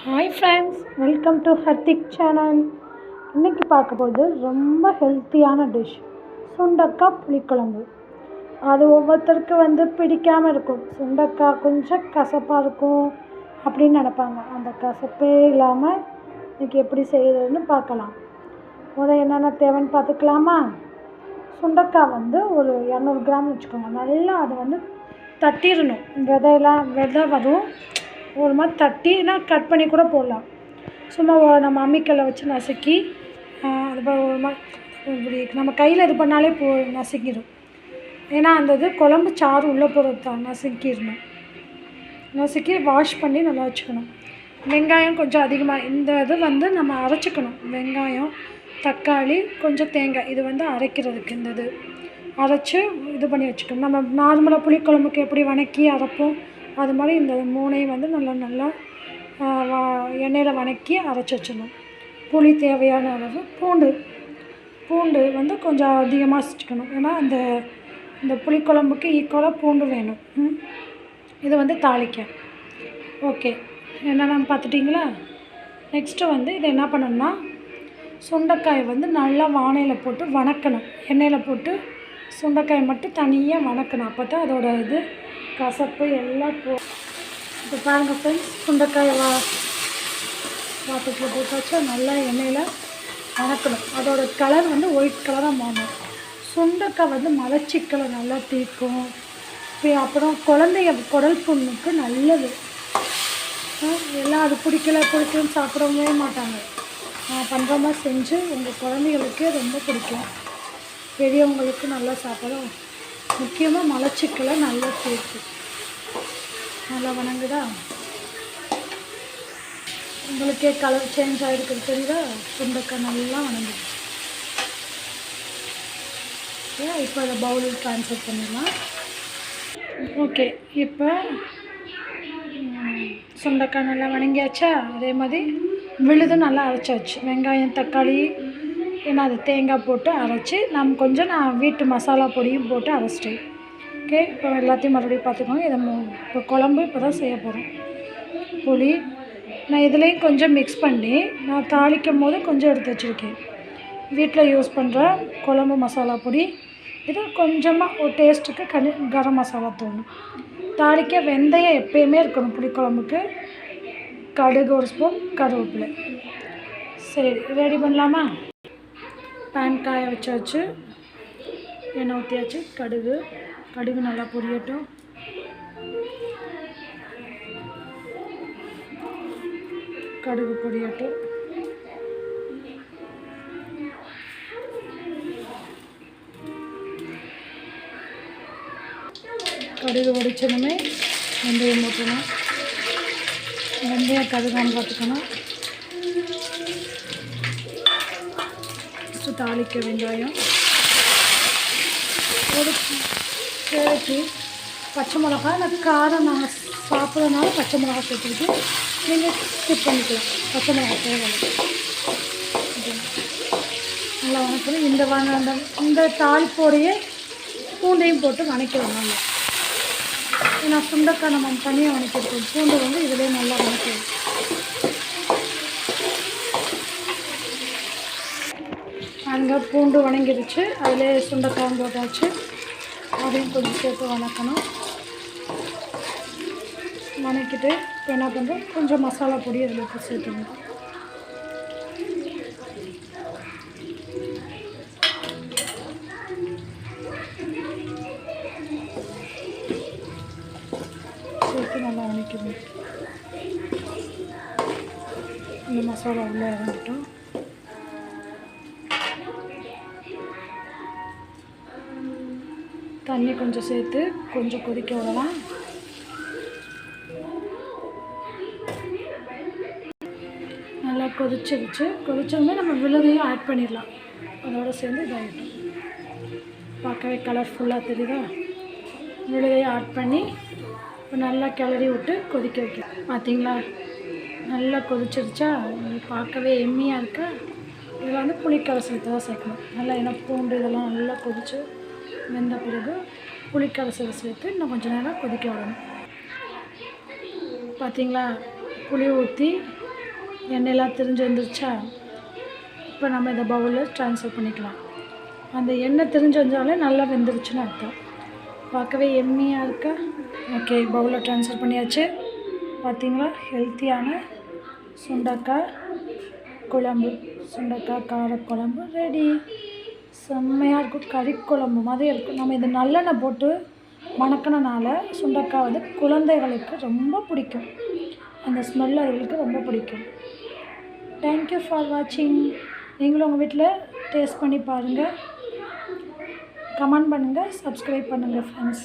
Hi friends welcome to Hardik channel இன்றைக்கி பார்க்க போது ரொம்ப ஹெல்த்தியான டிஷ் சுண்டக்காய் புளிக்குழம்பு. அது ஒவ்வொருத்தருக்கு வந்து பிடிக்காமல் இருக்கும். சுண்டக்காய் கொஞ்சம் கசப்பாக இருக்கும் அப்படின்னு நினப்பாங்க. அந்த கசப்பே இல்லாமல் இன்றைக்கி எப்படி செய்கிறதுன்னு பார்க்கலாம். முதல் என்னென்ன தேவைன்னு பார்த்துக்கலாமா? சுண்டக்காய் வந்து ஒரு இரநூறு கிராம் வச்சுக்கோங்க. நல்லா அதை வந்து தட்டிடணும். விதையெல்லாம் விதை வரும். ஒரு மாதிரி தட்டினா கட் பண்ணி கூட போடலாம். சும்மா நம்ம அம்மிக்கல்லை வச்சு நசுக்கி அது ஒரு மாதிரி இப்படி நம்ம கையில் இது பண்ணாலே போ நசுக்கிடும் ஏன்னா அந்த இது குழம்பு சாறு உள்ளே போகிறது தான் நசுக்கிடணும் நசுக்கி வாஷ் பண்ணி நல்லா வச்சுக்கணும். வெங்காயம் கொஞ்சம் அதிகமாக இந்த இது வந்து நம்ம அரைச்சிக்கணும். வெங்காயம் தக்காளி கொஞ்சம் தேங்காய் இது வந்து அரைக்கிறதுக்கு இந்த இது. அரைச்சி இது பண்ணி வச்சுக்கணும். நம்ம நார்மலாக புளிக்குழம்புக்கு எப்படி வணக்கி அரைப்போம் அது மாதிரி இந்த மூணையும் வந்து நல்லா நல்லா எண்ணெயில் வணக்கி அரைச்சி வச்சிடணும். புளி தேவையான அளவு பூண்டு. பூண்டு வந்து கொஞ்சம் அதிகமாக வச்சுக்கணும் ஏன்னா அந்த இந்த புளிக்குழம்புக்கு ஈக்குவலாக பூண்டு வேணும். இது வந்து தாளிக்க. ஓகே. என்னென்னு பார்த்துட்டிங்களா? நெக்ஸ்ட்டு வந்து இதை என்ன பண்ணணும்னா சுண்டைக்காயை வந்து நல்லா வானையில் போட்டு வணக்கணும். எண்ணெயில் போட்டு சுண்டைக்காயை மட்டும் தனியாக வணக்கணும். அப்போ தான் அதோடய இது கசப்பு எல்லாம் போ இப்போ பாருங்கள் ஃப்ரெண்ட்ஸ் சுண்டைக்காயை வா பாத்திரத்தில் போட்டு நல்லா எண்ணெயில் வணக்கணும் அதோட கலர் வந்து ஒயிட் கலராக மாறும் சுண்டைக்காய் வந்து மலச்சிக்கலை நல்லா தீர்க்கும். இப்போ அப்புறம் குழந்தைய குடல் புண்ணுக்கு நல்லது. எல்லாம் அது பிடிக்கல பிடிக்கலன்னு சாப்பிடவே மாட்டாங்க. நான் பண்ணுற மாதிரி செஞ்சு உங்கள் குழந்தைகளுக்கே ரொம்ப பிடிக்கும். பெரியவங்களுக்கு நல்லா சாப்பிடும் முக்கியமாக மலச்சிக்கலை நல்லா சேர்த்து. நல்லா வணங்குதா? உங்களுக்கே கலர் சேஞ்ச் ஆகிருக்குது தெரியுதா? சுண்டக்காய் நல்லா வணங்குது. ஓகே இப்போ அதை பவுலில் ட்ரான்ஸ்ஃபர் பண்ணிடலாம்? ஓகே இப்போ சுண்டக்காய் நல்லா வணங்கியாச்சா? அதே மாதிரி விழுது நல்லா அரைச்சாச்சு. வெங்காயம் தக்காளி ஏன்னா அது தேங்காய் போட்டு அரைச்சி நம்ம கொஞ்சம் நான் வீட்டு மசாலா பொடியும் போட்டு அரைச்சிட்டேன் ஓகே இப்போ எல்லாத்தையும் மறுபடியும் பார்த்துக்கோங்க. இதை மு- இப்போ குழம்பு இப்போ தான் செய்ய போகிறோம் புளி நான் இதுலேயும் கொஞ்சம் மிக்ஸ் பண்ணி நான் தாளிக்கும் போது கொஞ்சம் எடுத்து வச்சுருக்கேன். வீட்டில் யூஸ் பண்ணுற குழம்பு மசாலா பொடி இது கொஞ்சமாக ஒரு டேஸ்ட்டுக்கு கனி கரம் மசாலா தூணும் தாளிக்க வெந்தயம் எப்பயுமே இருக்கணும் புளிக்குழம்புக்கு கடுகு ஒரு ஸ்பூன் கருவேப்பிலை. சரி ரெடி பண்ணலாமா? பேன் காய வச்சாச்சு. எண்ணெய் ஊற்றியாச்சு கடுகு. கடுகு நல்லா பொரியட்டும். கடுகு பொரியட்டும். கடுகு வடித்ததுமே வெந்தயம் போட்டணும் வெந்தயம் கடுகான்னு பார்த்துக்கணும். ஃபஸ்ட்டு தாளிக்க வெங்காயம் ஒரு கேரட்டு பச்சை மிளகா இந்த காரம் நாங்கள் சாப்பிட்றதுனால பச்சை மிளகா சேர்த்துக்கிட்டு நீங்கள் ஸ்கிப் பண்ணிக்கலாம். பச்சை மிளகா தேவையில்லை. நல்லா வணக்கணும். இந்த வண அந்த இந்த தாளிப்போடையே பூண்டையும் போட்டு வணக்கிடும் நல்லா ஏன்னா சுண்டக்காய் நம்ம தனியாக வணக்கிருக்கோம் பூண்டு வந்து இதிலே நல்லா வணக்கிடும் அங்கே பூண்டு வணங்கிடுச்சு. அதிலே சுண்டைக்காயும் போட்டாச்சு. அதையும் கொஞ்சம் சேர்த்து வணக்கணும். வணக்கிட்டு இப்போ என்ன பண்ணுறோம்? கொஞ்சம் மசாலா பொடி அதில் இப்போ சேர்த்துக்கணும். சேர்த்து நல்லா வணக்கணும் இந்த மசாலா உள்ளே இறங்கிட்டோம். தண்ணி கொஞ்சம் சேர்த்து கொஞ்சம் கொதிக்க விடலாம். நல்லா கொதிச்சிருச்சு. கொதிச்சோடனே நம்ம விழுதையும் ஆட் பண்ணிடலாம். அதோட சேர்ந்து இதாகிட்டோம் பார்க்கவே கலர்ஃபுல்லாக தெரியுதா? விழுதையும் ஆட் பண்ணி இப்போ நல்லா கிளறி விட்டு கொதிக்க வைக்கலாம். பார்த்தீங்களா? நல்லா கொதிச்சிருச்சா? பார்க்கவே எம்மியாக இருக்கா? இதில் வந்து புளிக்கரசல் தான் சேர்க்கணும். நல்லா ஏன்னா பூண்டு இதெல்லாம் நல்லா கொதிச்சு வெந்த பிறகு புளிக்கரைசலை சேர்த்து இன்னும் கொஞ்சம் நேரம் கொதிக்க விடணும். பார்த்தீங்களா? புளி ஊற்றி எண்ணெயெல்லாம் தெரிஞ்சு வந்துருச்சா? இப்போ நம்ம இந்த பவுலில் ட்ரான்ஸ்ஃபர் பண்ணிக்கலாம். அந்த எண்ணெய் தெரிஞ்சு வந்தாலே நல்லா வெந்துருச்சுன்னு அர்த்தம். பார்க்கவே எம்மியாக இருக்கா? ஓகே பவுலில் ட்ரான்ஸ்ஃபர் பண்ணியாச்சு. பார்த்தீங்களா? ஹெல்த்தியான சுண்டக்காய் குழம்பு. சுண்டக்காய் காரக்குழம்பு ரெடி செம்மையாக இருக்கும். கறி குழம்பு மாதிரி இருக்கும். நம்ம இது நல்லெண்ணெய் போட்டு வணக்கினனால சுண்டக்காய் வந்து குழந்தைகளுக்கு ரொம்ப பிடிக்கும். அந்த ஸ்மெல் அவர்களுக்கு ரொம்ப பிடிக்கும். தேங்க்யூ ஃபார் வாட்சிங் நீங்களும் உங்கள் வீட்டில் டேஸ்ட் பண்ணி பாருங்கள் கமெண்ட் பண்ணுங்கள் சப்ஸ்கிரைப் பண்ணுங்கள் ஃப்ரெண்ட்ஸ்